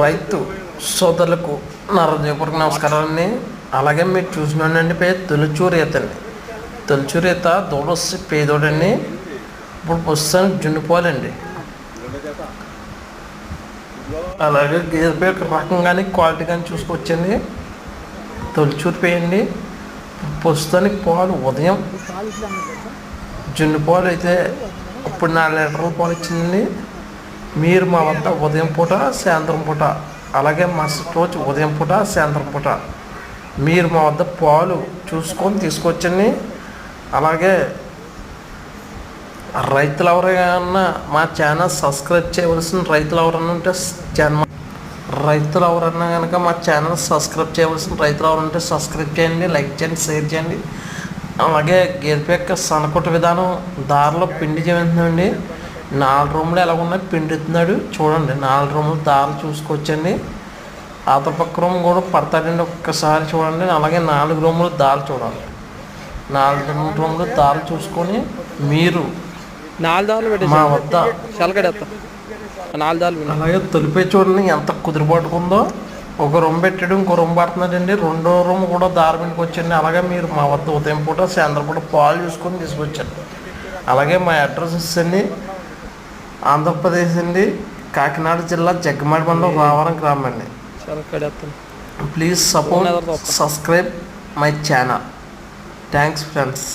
రైతు సోదరులకు నా హృదయపూర్వక నమస్కారాలండి అలాగే మీరు చూసినండి పేరు తొలిచూరు ఈత అండి తొలిచూరు ఈత దూడొస్తే పేదోడండి ఇప్పుడు ప్రస్తుతానికి జున్నుపోలండి అలాగే గేదె పేరు రకం కానీ క్వాలిటీ కానీ చూసుకొచ్చండి తొలిచూరు పేయండి ప్రస్తుతానికి పాలు ఉదయం జున్ను పాలు అయితే ఇప్పుడు నాలుగు లీటర్ల పాలు ఇచ్చిందండి. మీరు మా వద్ద ఉదయం పూట సాయంత్రం పూట అలాగే మా రోజు ఉదయం పూట సాయంత్రం పూట. మీరు మా వద్ద పాలు చూసుకొని తీసుకొచ్చండి. అలాగే రైతులు ఎవరైనా మా ఛానల్ సబ్స్క్రైబ్ చేయవలసిన రైతులు ఎవరైనా ఉంటే జన్మ రైతులు ఎవరన్నా కనుక మా ఛానల్ సబ్స్క్రైబ్ చేయవలసిన రైతులు ఎవరు ఉంటే సబ్స్క్రైబ్ చేయండి లైక్ చేయండి షేర్ చేయండి. అలాగే గేదె యొక్క సనకొట్ట విధానం దారిలో పిండి చేస్తుందండి నాలుగు రూములు ఎలా ఉన్నాయి? పిండుతున్నాడు. చూడండి నాలుగు రూములు దారి చూసుకొచ్చండి పక్క రూమ్ కూడా పడతాడండి ఒక్కసారి చూడండి. అలాగే నాలుగు రూములు దారి చూడాలి. నాలుగు రూములు దారి చూసుకొని మీరు నాలుగు దారులు మా వద్ద నాలుగు దారులు. అలాగే తొలిపే చూడండి ఎంత కుదిరిపట్టుకుందో ఒక రూమ్ పెట్టాడు ఇంకో రూమ్ పడుతున్నాడండి. రెండో రూమ్ కూడా దారి మీదకి వచ్చండి అలాగే మీరు మా వద్ద ఉదయం పూట సాయంత్రం పూట పాలు చూసుకొని తీసుకొచ్చారు. అలాగే మా అడ్రస్ ఇచ్చండి ఆంధ్రప్రదేశ్ అండి కాకినాడ జిల్లా జగ్గమాడి మండలం రావరం గ్రామం అండి please support subscribe my channel thanks friends